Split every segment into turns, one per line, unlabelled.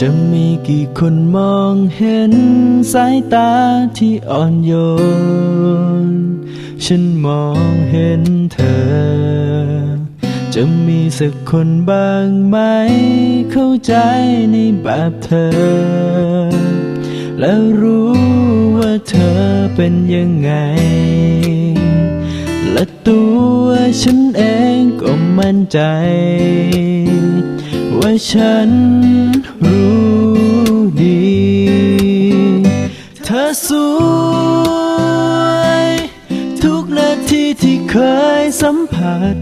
จะมีกี่คนมองเห็นสายตาที่อ่อนโยน ฉันมองเห็นเธอ จะมีสักคนบ้างไหม เข้าใจในแบบเธอ และรู้ว่าเธอเป็นยังไง และตัวฉันเองก็มั่นใจ ว่าฉันรู้ ดี เธอสวย ทุกนาทีที่เคยสัมผัส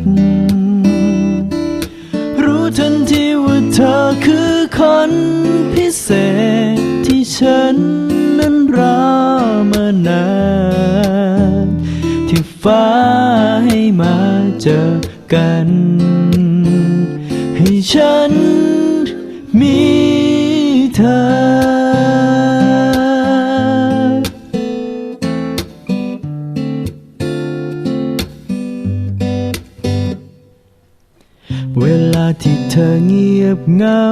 รู้ทันทีว่าเธอคือคนพิเศษที่ฉันนั้นรอมานานที่ฟ้าให้มาเจอกัน ให้ฉันมีเธอ ที่เธอเงียบเหงา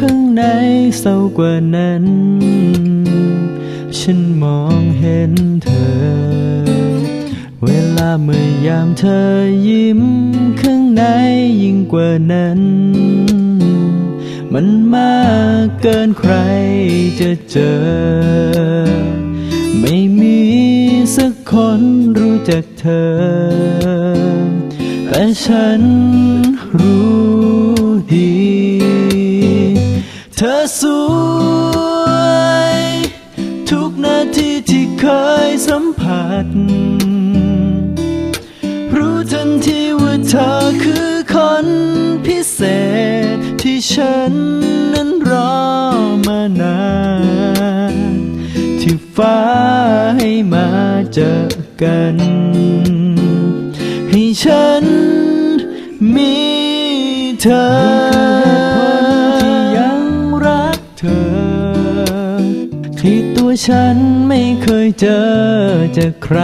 ข้างในเศร้ากว่านั้น ฉันมองเห็นเธอ เวลาเมื่อยามเธอยิ้มข้างในยิ่งกว่านั้น มันมากเกินใครจะเจอ ไม่มีสักคนรู้จักเธอ แต่ฉันรู้ ดี เธอสวย ทุกนาทีที่เคยสัมผัส รู้ทันทีว่าเธอคือคนพิเศษที่ฉันนั้นรอมานานที่ฟ้าให้มาเจอกัน ให้ฉัน เธอที่ยังรักเธอ ที่ตัวฉันไม่เคยเจอจากใคร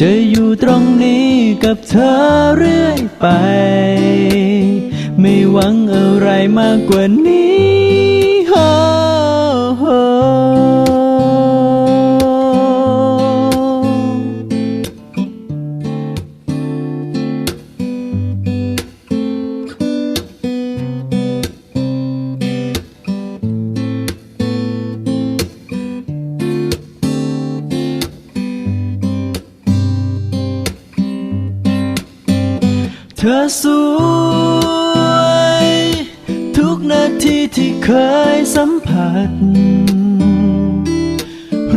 จะอยู่ตรงนี้กับเธอเรื่อยไป ไม่หวังอะไรมากกว่านี้ ธอสวย ทุกนาทีที่เคยสัมผัส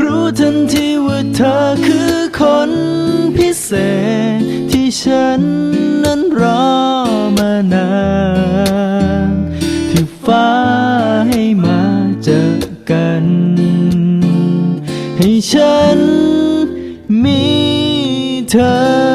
รู้ทันทีว่าเธอคือคนพิเศษที่ฉันนั้นรอมานาน ที่ฟ้าให้มาเจอกัน ให้ฉันมีเธอ